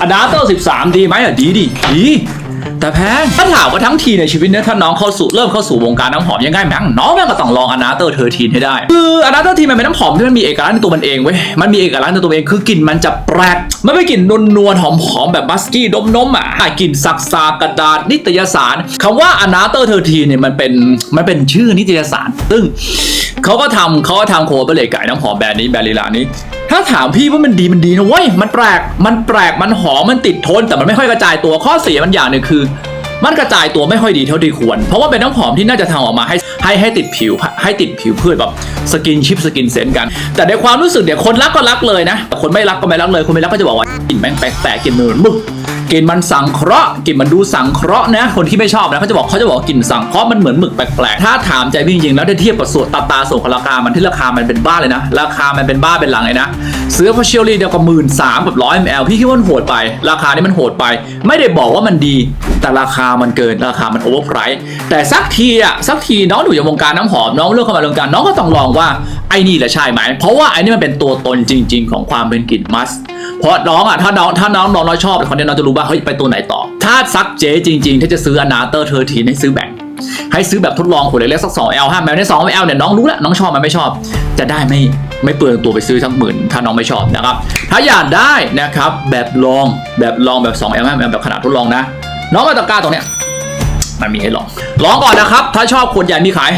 อนาเตอร์13 ดีไหมอะดีดีดีแต่แพงถ้าถามว่าทั้งทีในชีวิตเนี้ถ้าน้องเข้าสู่เริ่มเข้าสู่วงการน้ำหอมยังไงแม่งน้องแม่งก็ต้องลองอนาเตอร์เทอร์ทีนให้ได้ คืออนาเตอร์ทีมันเป็นน้ำหอมที่มันมีเอกลักษณ์ในตัวมันเองเว้ยมันมีเอกลักษณ์ในตัวมันเองคือกลิ่นมันจะแปลกมันไม่กลิ่นนวลนวลหอมหอมแบบบัสกี้ดมนมอะกลิ่นสักซากระดาษนิตยสารคำว่าอนาเตอร์เทอร์ทีเนี่ยมันเป็นมันเป็นชื่อนิตยสาร ซึ่งเขาก็ทำเขาก็ทำโคเบเลตไก่น้ำหอมแบรนด์นี้แบรนด์ลีลานี้ ถ้าถามพี่ว่ามันดีมันดีนะเว้ยมันแปลกมันแปลกมันหอมมันติดทนแต่มันไม่ค่อยกระจายตัวข้อเสียมันอย่างหนึ่งคือ มันกระจายตัวไม่ค่อยดีเท่าที่ควร เพราะว่าเป็นน้ำหอมที่น่าจะทำออกมาให้ให้ให้ติดผิวให้ติดผิวเพื่อแบบสกินชิปสกินเซนกัน แต่ในความรู้สึกเนี่ยคนรักก็รักเลยนะแต่คนไม่รักก็ไม่รักเลยคนไม่รักก็จะบอกว่ากลิ่นแปลกแปลกกลิ่นเหมือนมึก กลิ่นมันสังเคราะห์กลิ่นมันดูสังเคราะห์นะ คนที่ไม่ชอบนะเขาจะบอกเขาจะบอกกลิ่นสังเคราะห์มันเหมือนหมึกแปลกๆถ้าถามใจพี่จริงๆแล้วถ้าเทียบกับส่วนตาตาส่วนของราคามันที่ราคามันเป็นบ้าเลยนะ ราคามันเป็นบ้าเป็นหลังเลยนะซื้อพอเชลลี่เดียวกับหมื่นสามกับร้อยมลพี่คิดว่ามันโหดไป ราคานี่มันโหดไป ไม่ได้บอกว่ามันดี แต่ราคามันเกินราคามันโอเวอร์ไพรส์แต่สักทีอะสักทีน้องอยู่ในวงการน้ำหอมน้องเลือกเข้ามาวงการน้องก็ต้องลองว่า ไอ้นี่แหละใช่ไหม เพราะว่าไอ้นี่มันเป็นตัวตนจริง ๆ ของความเป็นกลิ่นมัสเพราะน้องอะถ้าน้องถ้าน้องน้องน้อยชอบคนนี้น้องจะรู้ว่าเฮ้ยไปตัวไหนต่อ ถ้าซักเจ๊จริง ๆ ถ้าจะซื้ออนาเตอร์เทอร์ทีให้ซื้อแบ่งให้ซื้อแบบทดลองขวดเล็กๆสัก2 L 5 L ใน2 L เนี่ยน้องรู้แล้วน้องชอบมันไม่ชอบ จะได้ไม่ไม่เปลืองตัวไปซื้อทั้งหมื่นถ้าน้องไม่ชอบนะครับ ถ้าอยากได้นะครับแบบลองแบบลองแบบ2 L 5 L แบบขนาดทดลองนะ น้องมาตะกร้าตรงเนี้ยมันมีให้ลอง ลองก่อนนะครับ ถ้าชอบขวดใหญ่มีขาย